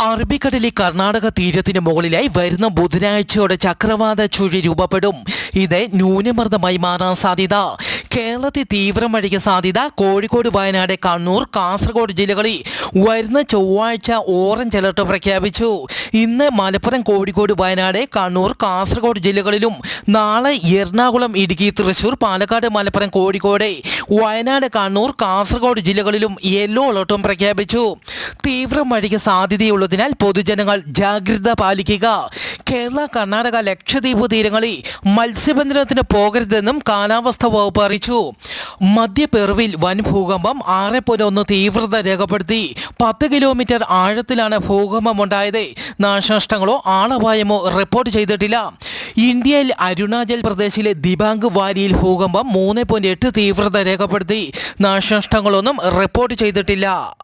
അറബിക്കടലിൽ കർണാടക തീരത്തിന് മുകളിലായി വരുന്ന ബുധനാഴ്ചയോടെ ചക്രവാത ചുഴി രൂപപ്പെടും. ഇത് ന്യൂനമർദ്ദമായി മാറാൻ സാധ്യത. കേരളത്തിൽ തീവ്രമഴയ്ക്ക് സാധ്യത. കോഴിക്കോട് വയനാട് കണ്ണൂർ കാസർഗോഡ് ജില്ലകളിൽ വരുന്ന ചൊവ്വാഴ്ച ഓറഞ്ച് അലർട്ട് പ്രഖ്യാപിച്ചു. ഇന്ന് മലപ്പുറം കോഴിക്കോട് വയനാട് കണ്ണൂർ കാസർഗോഡ് ജില്ലകളിലും നാളെ എറണാകുളം ഇടുക്കി തൃശൂർ പാലക്കാട് മലപ്പുറം കോഴിക്കോട് വയനാട് കണ്ണൂർ കാസർഗോഡ് ജില്ലകളിലും യെല്ലോ അലർട്ടും പ്രഖ്യാപിച്ചു. തീവ്ര മഴയ്ക്ക് സാധ്യതയുള്ളതിനാൽ പൊതുജനങ്ങൾ ജാഗ്രത പാലിക്കുക. കേരള കർണാടക ലക്ഷദ്വീപ് തീരങ്ങളിൽ മത്സ്യബന്ധനത്തിന് പോകരുതെന്നും കാലാവസ്ഥാ വകുപ്പ് അറിയിച്ചു. മധ്യ പെറുവിൽ വൻ ഭൂകമ്പം ആറ് ഒന്ന് തീവ്രത രേഖപ്പെടുത്തി. പത്ത് കിലോമീറ്റർ ആഴത്തിലാണ് ഭൂകമ്പമുണ്ടായത്. നാശനഷ്ടങ്ങളോ ആളപായമോ റിപ്പോർട്ട് ചെയ്തിട്ടില്ല. ഇന്ത്യയിൽ അരുണാചൽ പ്രദേശിലെ ദിബാംഗ് വാലിയിൽ ഭൂകമ്പം മൂന്ന് പോയിന്റ് എട്ട് തീവ്രത രേഖപ്പെടുത്തി. നാശനഷ്ടങ്ങളൊന്നും റിപ്പോർട്ട് ചെയ്തിട്ടില്ല.